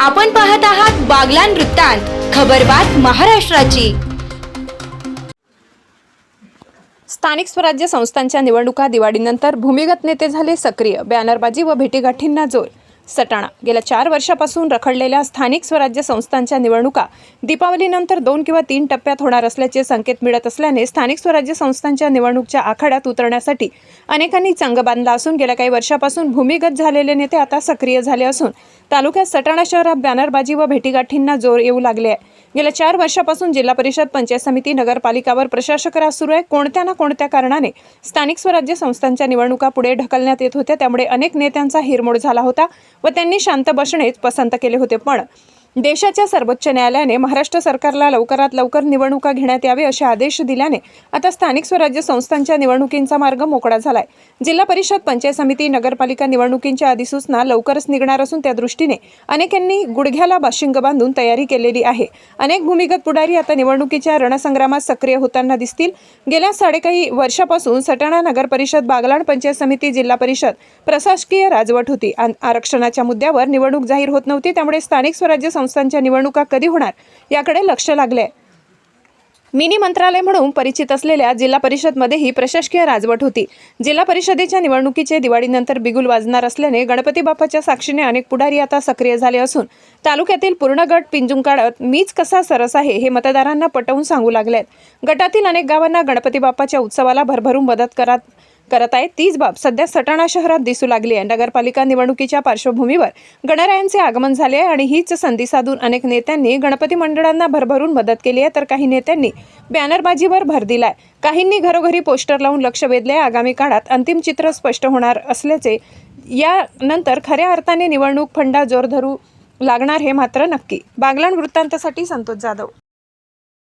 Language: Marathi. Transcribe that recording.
आपण पाहत आहात बागलान वृत्तांत खबरबात महाराष्ट्राची. स्थानिक स्वराज्य संस्थांच्या निवडणुका दिवाळीनंतर भूमिगत नेते झाले सक्रिय बॅनरबाजी व भेटीगाठींना जोर सटाणा. गेल्या चार वर्षापासून रखडलेल्या स्थानिक स्वराज्य संस्थांच्या निवडणुका दीपावलीनंतर दोन किंवा तीन टप्प्यात होणार असल्याचे संकेत मिळत असल्याने स्थानिक स्वराज्य संस्थांच्या निवडणूकच्या आखाड्यात उतरण्यासाठी अनेकांनी चंग बांधला असून गेल्या काही वर्षापासून भूमिगत झालेले नेते आता सक्रिय झाले असून तालुक्यात सटाणा शहरात बॅनरबाजी व भेटीगाठींना जोर येऊ लागले आहे. गेल्या चार वर्षापासून जिल्हा परिषद पंचायत समिती नगरपालिकावर प्रशासक राज सुरू आहे कोणत्या ना कोणत्या कारणाने स्थानिक स्वराज्य संस्थांच्या निवडणुका पुढे ढकलण्यात येत होत्या त्यामुळे अनेक नेत्यांचा हिरमोड झाला होता. व त्यांनी शांत बसणेच पसंत केले होते. पण देशाच्या सर्वोच्च न्यायालयाने महाराष्ट्र सरकारला लवकरात लवकर निवडणुका घेण्यात यावे असे आदेश दिल्याने आता स्थानिक स्वराज्य संस्थांच्या निवडणुकींचा मार्ग मोकळा झालाय. जिल्हा परिषद पंचायत समिती नगरपालिका निवडणुकींच्या अधिसूचना लवकरच निघणार असून त्या दृष्टीने अनेकांनी गुडघ्याला बाशिंग बांधून तयारी केलेली आहे. अनेक भूमिगत पुढारी आता निवडणुकीच्या रणसंग्रामात सक्रिय होताना दिसतील. गेल्या साडेकाही वर्षापासून सटाणा नगर परिषद बागलाण पंचायत समिती जिल्हा परिषद प्रशासकीय राजवट होती. आरक्षणाच्या मुद्द्यावर निवडणूक जाहीर होत नव्हती त्यामुळे स्थानिक स्वराज्य संस्थांच्या निवडणुका कधी होणार याकडे लक्ष लागले मिनी मंत्रालय म्हणून परिचित असलेल्या जिल्हा परिषदमध्येही प्रशासकीय राजवट होती. जिल्हा परिषदेच्या निवडणुकीचे दिवाळीनंतर बिगुल वाजणार असल्याने गणपती बाप्पाच्या साक्षीने अनेक पुढारी आता सक्रिय झाले असून तालुक्यातील पूर्ण गट पिंजून काढत मीच कसा सरस आहे हे मतदारांना पटवून सांगू लागले गटातील अनेक गावांना गणपती बाप्पाच्या उत्सवाला भरभरून मदत करत करत आहे तीच बाब सध्या सटाणा शहरात दिसू लागली आहे. नगरपालिका निवडणुकीच्या पार्श्वभूमीवर गणरायांचे आगमन झाले आहे आणि हीच संधी साधून अनेक नेत्यांनी गणपती मंडळांना भरभरून मदत केली आहे. तर काही नेत्यांनी बॅनरबाजीवर भर दिलाय. काहींनी घरोघरी पोस्टर लावून लक्ष वेधले आगामी काळात अंतिम चित्र स्पष्ट होणार असल्याचे यानंतर खऱ्या अर्थाने निवडणूक फंडा जोर धरू लागणार हे मात्र नक्की. बागलाण वृत्तांतासाठी संतोष जाधव.